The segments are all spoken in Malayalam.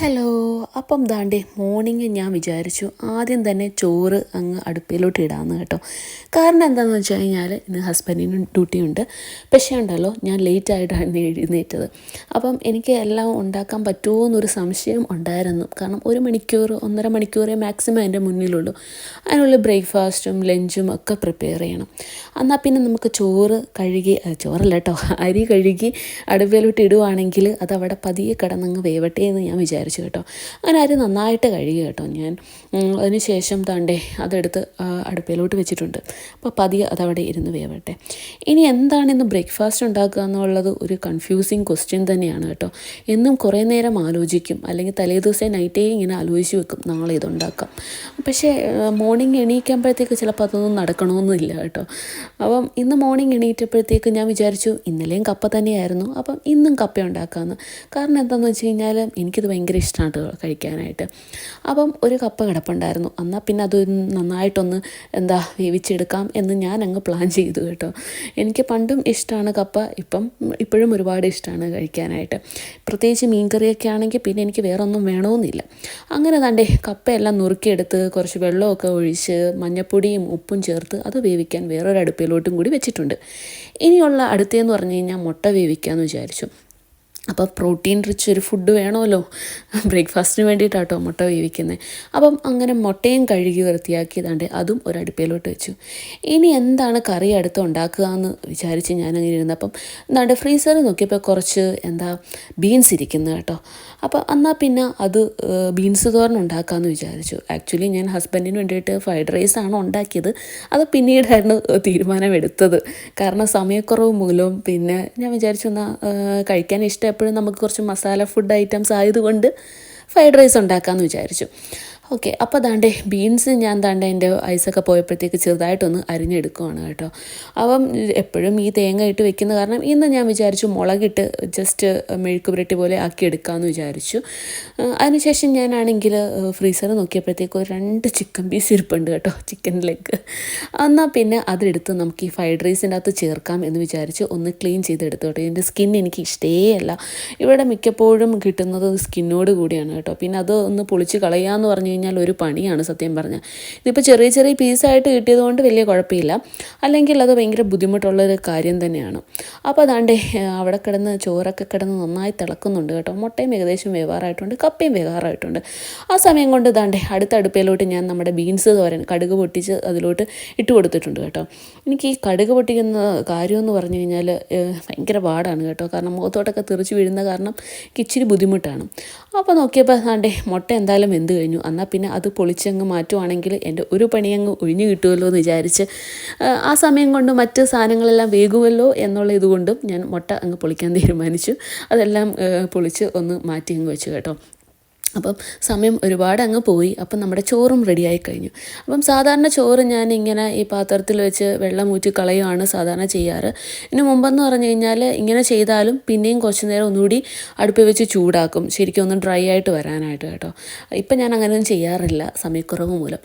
Hello. ദാണ്ടേ മോർണിംഗ് ഞാൻ വിചാരിച്ചു ആദ്യം തന്നെ ചോറ് അങ്ങ് അടുപ്പിലോട്ട് ഇടാമെന്ന് കേട്ടോ. കാരണം എന്താണെന്ന് വെച്ച് കഴിഞ്ഞാൽ ഇന്ന് ഹസ്ബൻഡിന് ഡ്യൂട്ടി ഉണ്ട്. പക്ഷേ ഉണ്ടല്ലോ ഞാൻ ലേറ്റ് ആയിട്ടാണ് എഴുന്നേറ്റത്. അപ്പം എനിക്ക് എല്ലാം ഉണ്ടാക്കാൻ പറ്റുമോ എന്നൊരു സംശയം ഉണ്ടായിരുന്നു. കാരണം ഒരു മണിക്കൂർ ഒന്നര മണിക്കൂറേ മാക്സിമം എന്റെ മുന്നിലുള്ളൂ. അതിനുള്ള ബ്രേക്ക്ഫാസ്റ്റും ലഞ്ചും ഒക്കെ പ്രിപ്പയർ ചെയ്യണം. എന്നാൽ പിന്നെ നമുക്ക് ചോറ് കഴുകി ചോറല്ല കേട്ടോ അരി കഴുകി അടുപ്പിലോട്ട് ഇടുവാണെങ്കിൽ അത് അവിടെ പതിയെ കിടന്നങ്ങ് വേവട്ടെ എന്ന് ഞാൻ വിചാരിച്ചു കേട്ടോ. അങ്ങനെ അരി നന്നായിട്ട് കഴുകി കേട്ടോ ഞാൻ. അതിന് ശേഷം താണ്ടേ അതെടുത്ത് അടുപ്പിലോട്ട് വെച്ചിട്ടുണ്ട്. അപ്പോൾ പതിയെ അതവിടെ ഇരുന്ന് വേവട്ടെ. ഇനി എന്താണ് ഇന്ന് ബ്രേക്ക്ഫാസ്റ്റ് ഉണ്ടാക്കുക എന്നുള്ളത് ഒരു കൺഫ്യൂസിങ് ക്വസ്റ്റ്യൻ തന്നെയാണ് കേട്ടോ. എന്നും കുറേ നേരം ആലോചിക്കും. അല്ലെങ്കിൽ തലേദിവസം നൈറ്റേ ഇങ്ങനെ ആലോചിച്ച് വെക്കും. നാളെ ഇതുണ്ടാക്കാം. പക്ഷേ മോർണിംഗ് എണീക്കുമ്പോഴത്തേക്ക് ചിലപ്പോൾ അതൊന്നും നടക്കണമെന്നില്ല കേട്ടോ. അപ്പം ഇന്ന് മോർണിംഗ് എണീറ്റപ്പോഴത്തേക്ക് ഞാൻ വിചാരിച്ചു ഇന്നലെയും കപ്പ തന്നെയായിരുന്നു. അപ്പം ഇന്നും കപ്പ ഉണ്ടാക്കാമെന്ന് കാരണം എന്താണെന്ന് വെച്ച് കഴിഞ്ഞാൽ എനിക്കിത് ഭയങ്കര ഇഷ്ടമാണ് കഴിക്കാനായിട്ട്. അപ്പം ഒരു കപ്പ് കിടപ്പുണ്ടായിരുന്നു. എന്നാൽ പിന്നെ അത് നന്നായിട്ടൊന്ന് എന്താ വേവിച്ചെടുക്കാം എന്ന് ഞാൻ അങ്ങ് പ്ലാൻ ചെയ്തു കേട്ടോ. എനിക്ക് പണ്ടും ഇഷ്ടമാണ് കപ്പ. ഇപ്പം ഇപ്പോഴും ഒരുപാട് ഇഷ്ടമാണ് കഴിക്കാനായിട്ട്. പ്രത്യേകിച്ച് മീൻകറിയൊക്കെ ആണെങ്കിൽ പിന്നെ എനിക്ക് വേറെ ഒന്നും വേണമെന്നില്ല അങ്ങനെ തന്റെ കപ്പയെല്ലാം നുറുക്കിയെടുത്ത് കുറച്ച് വെള്ളമൊക്കെ ഒഴിച്ച് മഞ്ഞപ്പൊടിയും ഉപ്പും ചേർത്ത് അത് വേവിക്കാൻ വേറൊരു അടുപ്പിലോട്ടും കൂടി വെച്ചിട്ടുണ്ട്. ഇനിയുള്ള അടുത്തേന്ന് പറഞ്ഞു കഴിഞ്ഞാൽ മുട്ട വേവിക്കാമെന്ന് വിചാരിച്ചു. അപ്പോൾ പ്രോട്ടീൻ റിച്ച് ഒരു ഫുഡ് വേണമല്ലോ. ബ്രേക്ക്ഫാസ്റ്റിന് വേണ്ടിയിട്ടാട്ടോ മുട്ട വേവിക്കുന്നത് അപ്പം അങ്ങനെ മുട്ടയും കഴുകി വൃത്തിയാക്കിയതാണ്ട് അതും ഒരു അടുപ്പിലോട്ട് വെച്ചു. ഇനി എന്താണ് കറി അടുത്ത് ഉണ്ടാക്കുക എന്ന് വിചാരിച്ച് ഞാനങ്ങനെ ഇരുന്നു അപ്പം എന്താണ്ട് ഫ്രീസറിൽ നോക്കിയപ്പോൾ കുറച്ച് എന്താ ബീൻസ് ഇരിക്കുന്നത് കേട്ടോ. അപ്പോൾ എന്നാൽ പിന്നെ അത് ബീൻസ് തോരൻ ഉണ്ടാക്കാമെന്ന് വിചാരിച്ചു. ആക്ച്വലി ഞാൻ ഹസ്ബൻഡിന് വേണ്ടിയിട്ട് ഫ്രൈഡ് റൈസ് ആണ് ഉണ്ടാക്കിയത്. അത് പിന്നീടായിരുന്നു തീരുമാനമെടുത്തത്. കാരണം സമയക്കുറവ് മൂലവും പിന്നെ ഞാൻ വിചാരിച്ചു എന്നാൽ കഴിക്കാൻ ഇഷ്ടം എപ്പോഴും നമുക്ക് കുറച്ച് മസാല ഫുഡ് ഐറ്റംസ് ആയതുകൊണ്ട് ഫ്രൈഡ് റൈസ് ഉണ്ടാക്കാമെന്ന് വിചാരിച്ചു. ഓക്കെ അപ്പോൾ താണ്ടേ ബീൻസ് ഞാൻ ദാണ്ട എന്റെ ഐസൊക്കെ പോയപ്പോഴത്തേക്ക് ചെറുതായിട്ടൊന്ന് അരിഞ്ഞെടുക്കുവാണ് കേട്ടോ. അപ്പം എപ്പോഴും ഈ തേങ്ങ ഇട്ട് വെക്കുന്ന കാരണം ഇന്ന് ഞാൻ വിചാരിച്ചു മുളകിട്ട് ജസ്റ്റ് മെഴുക്ക് പുരട്ടി പോലെ ആക്കി എടുക്കാമെന്ന് വിചാരിച്ചു. അതിനുശേഷം ഞാനാണെങ്കിൽ ഫ്രീസർ നോക്കിയപ്പോഴത്തേക്ക് ഒരു രണ്ട് ചിക്കൻ പീസ് ഇരിപ്പുണ്ട് കേട്ടോ ചിക്കൻ ലെഗ് എന്നാൽ പിന്നെ അതെടുത്ത് നമുക്ക് ഈ ഫ്രൈഡ് റൈസിന്റെ അകത്ത് ചേർക്കാം എന്ന് വിചാരിച്ച് ഒന്ന് ക്ലീൻ ചെയ്തെടുത്തു കേട്ടോ. ഇതിന്റെ സ്കിൻ എനിക്ക് ഇഷ്ടേ അല്ല. ഇവിടെ മിക്കപ്പോഴും കിട്ടുന്നത് സ്കിന്നോട് കൂടിയാണ് കേട്ടോ. പിന്നെ അത് ഒന്ന് പൊളിച്ച് കളയാമെന്ന് പറഞ്ഞു കഴിഞ്ഞാൽ ഒരു പണിയാണ് സത്യം പറഞ്ഞാൽ. ഇതിപ്പോൾ ചെറിയ ചെറിയ പീസായിട്ട് കിട്ടിയത് കൊണ്ട് വലിയ കുഴപ്പമില്ല. അല്ലെങ്കിൽ അത് ഭയങ്കര ബുദ്ധിമുട്ടുള്ളൊരു കാര്യം തന്നെയാണ്. അപ്പോൾ അതാണ്ട് അവിടെ കിടന്ന് ചോറൊക്കെ കിടന്ന് നന്നായി തിളക്കുന്നുണ്ട് കേട്ടോ. മുട്ടയും ഏകദേശം വേവാറായിട്ടുണ്ട് കപ്പയും വേവാറായിട്ടുണ്ട്. ആ സമയം കൊണ്ട് ഇതാണ്ട് അടുത്ത അടുപ്പയിലോട്ട് ഞാൻ നമ്മുടെ ബീൻസ് തോരൻ കടുക് പൊട്ടിച്ച് അതിലോട്ട് ഇട്ട് കൊടുത്തിട്ടുണ്ട് കേട്ടോ. എനിക്ക് ഈ കടുക് പൊട്ടിക്കുന്ന കാര്യമെന്ന് പറഞ്ഞു കഴിഞ്ഞാൽ ഭയങ്കര പാടാണ് കേട്ടോ. കാരണം മുഖത്തോട്ടൊക്കെ തെറിച്ച് വീഴുന്ന കാരണം ഇച്ചിരി ബുദ്ധിമുട്ടാണ്. അപ്പോൾ നോക്കിയപ്പോൾ ആണ്ടേ മുട്ട എന്തായാലും വെന്ത് കഴിഞ്ഞു. എന്നാൽ പിന്നെ അത് പൊളിച്ചങ്ങ് മാറ്റുവാണെങ്കിൽ എന്റെ ഒരു പണി അങ്ങ് ഒഴിഞ്ഞു കിട്ടുമല്ലോ എന്ന് വിചാരിച്ച് ആ സമയം കൊണ്ട് മറ്റ് സാധനങ്ങളെല്ലാം വേകുമല്ലോ എന്നുള്ള ഇതുകൊണ്ടും ഞാൻ മുട്ട അങ്ങ് പൊളിക്കാൻ തീരുമാനിച്ചു. അതെല്ലാം പൊളിച്ച് ഒന്ന് മാറ്റി അങ്ങ് വെച്ചു കേട്ടോ. അപ്പം സമയം ഒരുപാട് അങ്ങ് പോയി. അപ്പം നമ്മുടെ ചോറും റെഡിയായി കഴിഞ്ഞു. അപ്പം സാധാരണ ചോറ് ഞാൻ ഇങ്ങനെ ഈ പാത്രത്തിൽ വെച്ച് വെള്ളം ഊറ്റി കളയുകയാണ് സാധാരണ ചെയ്യാറ്. ഇതിന് മുമ്പെന്ന് പറഞ്ഞു കഴിഞ്ഞാൽ ഇങ്ങനെ ചെയ്താലും പിന്നെയും കുറച്ച് നേരം ഒന്നുകൂടി അടുപ്പിൽ വെച്ച് ചൂടാക്കും. ശരിക്കും ഒന്ന് ഡ്രൈ ആയിട്ട് വരാനായിട്ട് കേട്ടോ. ഇപ്പം ഞാൻ അങ്ങനെയൊന്നും ചെയ്യാറില്ല സമയക്കുറവ് മൂലം.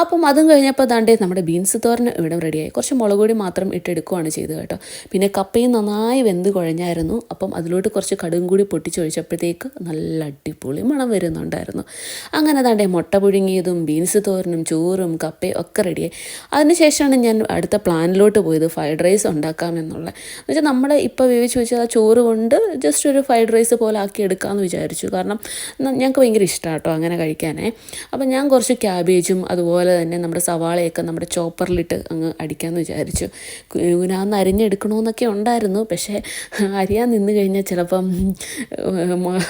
അപ്പം അതും കഴിഞ്ഞപ്പോൾ ദാണ്ടേ നമ്മുടെ ബീൻസ് തോരൻ ഇവിടെ റെഡിയായി. കുറച്ച് മുളക് പൊടി മാത്രം ഇട്ടെടുക്കുകയാണ് ചെയ്തത് കേട്ടോ. പിന്നെ കപ്പയും നന്നായി വെന്ത് കുഴഞ്ഞായിരുന്നു. അപ്പം അതിലോട്ട് കുറച്ച് കടുകും കൂടി പൊട്ടിച്ചൊഴിച്ചപ്പോഴത്തേക്ക് നല്ല അടിപൊളി മണം വരുന്നുണ്ടായിരുന്നു അങ്ങനെ താണ്ടേ മുട്ട പുഴുങ്ങിയതും ബീൻസ് തോരനും ചോറും കപ്പയും ഒക്കെ റെഡിയായി അതിനുശേഷമാണ് ഞാൻ അടുത്ത പ്ലാനിലോട്ട് പോയത് ഫ്രൈഡ് റൈസ് ഉണ്ടാക്കാമെന്നുള്ള എന്നുവെച്ചാൽ നമ്മൾ ഇപ്പോൾ വേവിച്ച് വെച്ചാൽ ചോറ് കൊണ്ട് ജസ്റ്റ് ഒരു ഫ്രൈഡ് റൈസ് പോലെ ആക്കി എടുക്കാമെന്ന് വിചാരിച്ചു. കാരണം ഞങ്ങൾക്ക് ഭയങ്കര ഇഷ്ടമാണ് കേട്ടോ അങ്ങനെ കഴിക്കാനേ. അപ്പം ഞാൻ കുറച്ച് ക്യാബേജും അതുപോലെ തന്നെ നമ്മുടെ സവാളയൊക്കെ നമ്മുടെ ചോപ്പറിലിട്ട് അങ്ങ് അടിക്കാമെന്ന് വിചാരിച്ചു. കുനാന്ന് അരിഞ്ഞെടുക്കണമെന്നൊക്കെ ഉണ്ടായിരുന്നു. പക്ഷേ അരിയാൻ നിന്ന് കഴിഞ്ഞാൽ ചിലപ്പം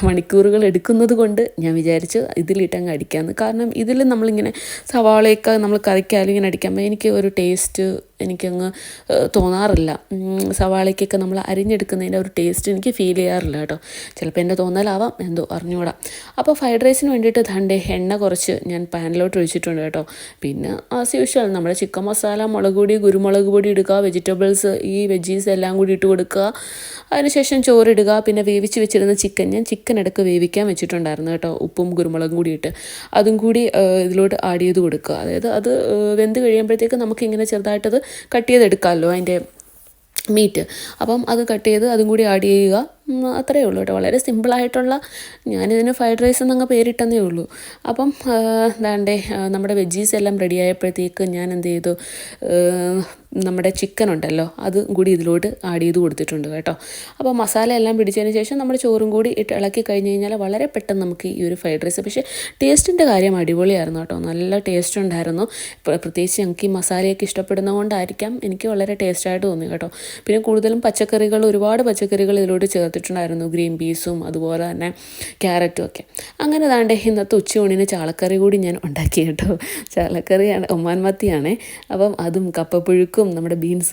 മണിക്കൂറുകൾ എടുക്കുന്നത് കൊണ്ട് ഞാൻ വിചാരിച്ചു ഇതിലിട്ട് അങ്ങ് അടിക്കാമെന്ന് കാരണം ഇതിൽ നമ്മളിങ്ങനെ സവാളയൊക്കെ നമ്മൾ കറിക്കാലും ഇങ്ങനെ അടിക്കുമ്പോൾ എനിക്ക് ഒരു ടേസ്റ്റ് എനിക്കങ്ങ് തോന്നാറില്ല. സവാളയ്ക്കൊക്കെ നമ്മൾ അരിഞ്ഞെടുക്കുന്നതിന്റെ ഒരു ടേസ്റ്റ് എനിക്ക് ഫീൽ ചെയ്യാറില്ല കേട്ടോ. ചിലപ്പോൾ എന്റെ തോന്നലാവാം എന്തോ അറിഞ്ഞുകൂടാ. അപ്പോൾ ഫ്രൈഡ് റൈസിന് വേണ്ടിയിട്ട് ദാണ്ടേ എണ്ണ കുറച്ച് ഞാൻ പാനിലോട്ട് ഒഴിച്ചിട്ടുണ്ട് കേട്ടോ. പിന്നെ ആസ് യൂഷ്വൽ നമ്മുടെ ചിക്കൻ മസാല മുളക് പൊടി കുരുമുളക് പൊടി ഇടുക വെജിറ്റബിൾസ് ഈ വെജീസ് എല്ലാം കൂടി ഇട്ട് കൊടുക്കുക. അതിനുശേഷം ചോറിടുക പിന്നെ വേവിച്ച് വെച്ചിരുന്ന ചിക്കൻ ഞാൻ ചിക്കൻ ഇടയ്ക്ക് വേവിക്കാൻ വെച്ചിട്ടുണ്ടായിരുന്നു കേട്ടോ. ഉപ്പും കുരുമുളകും കൂടി ഇട്ട്. അതും കൂടി ഇതിലോട്ട് ആഡ് ചെയ്ത് കൊടുക്കുക. അതായത് അത് വെന്ത് കഴിയുമ്പോഴത്തേക്ക് നമുക്കിങ്ങനെ ചെറുതായിട്ടത് കട്ട് ചെയ്തെടുക്കാമല്ലോ അതിന്റെ മീറ്റ്. അപ്പം അത് കട്ട് ചെയ്ത് അതും കൂടി ആഡ് ചെയ്യുക. അത്രയേ ഉള്ളൂ കേട്ടോ. വളരെ സിമ്പിളായിട്ടുള്ള ഞാനിതിന് ഫ്രൈഡ് റൈസ് എന്നങ്ങ് പേരിട്ടെന്നേ ഉള്ളൂ. അപ്പം ദാണ്ടേ നമ്മുടെ വെജീസ് എല്ലാം റെഡി ആയപ്പോഴത്തേക്ക് ഞാൻ എന്ത് ചെയ്തു? നമ്മുടെ ചിക്കൻ ഉണ്ടല്ലോ അത് കൂടി ഇതിലോട്ട് ആഡ് ചെയ്ത് കൊടുത്തിട്ടുണ്ട് കേട്ടോ. അപ്പോൾ മസാല എല്ലാം പിടിച്ചതിന് ശേഷം നമ്മുടെ ചോറും കൂടി ഇട്ട് ഇളക്കി കഴിഞ്ഞ് കഴിഞ്ഞാൽ വളരെ പെട്ടെന്ന് നമുക്ക് ഈ ഒരു ഫ്രൈഡ് റൈസ് പക്ഷേ ടേസ്റ്റിന്റെ കാര്യം അടിപൊളിയായിരുന്നു കേട്ടോ. നല്ല ടേസ്റ്റ് ഉണ്ടായിരുന്നു. പ്രത്യേകിച്ച് ഞങ്ങൾക്ക് ഈ മസാലയൊക്കെ ഇഷ്ടപ്പെടുന്നതുകൊണ്ടായിരിക്കാം എനിക്ക് വളരെ ടേസ്റ്റായിട്ട് തോന്നി കേട്ടോ. പിന്നെ കൂടുതലും പച്ചക്കറികൾ ഒരുപാട് പച്ചക്കറികൾ ഇതിലോട്ട് ചേർത്തിട്ടുണ്ടായിരുന്നു ഗ്രീൻ പീസും അതുപോലെ തന്നെ ക്യാരറ്റും ഒക്കെ. അങ്ങനെ താണ്ടെ ഇന്നത്തെ ഉച്ചയൂണിന് ചാളക്കറി കൂടി ഞാൻ ഉണ്ടാക്കി കേട്ടോ. ചാളക്കറിയാണ് ഒമാൻ മത്തിയാണേ അപ്പം അതും കപ്പപ്പുഴുക്കും നമ്മുടെ ബീൻസ്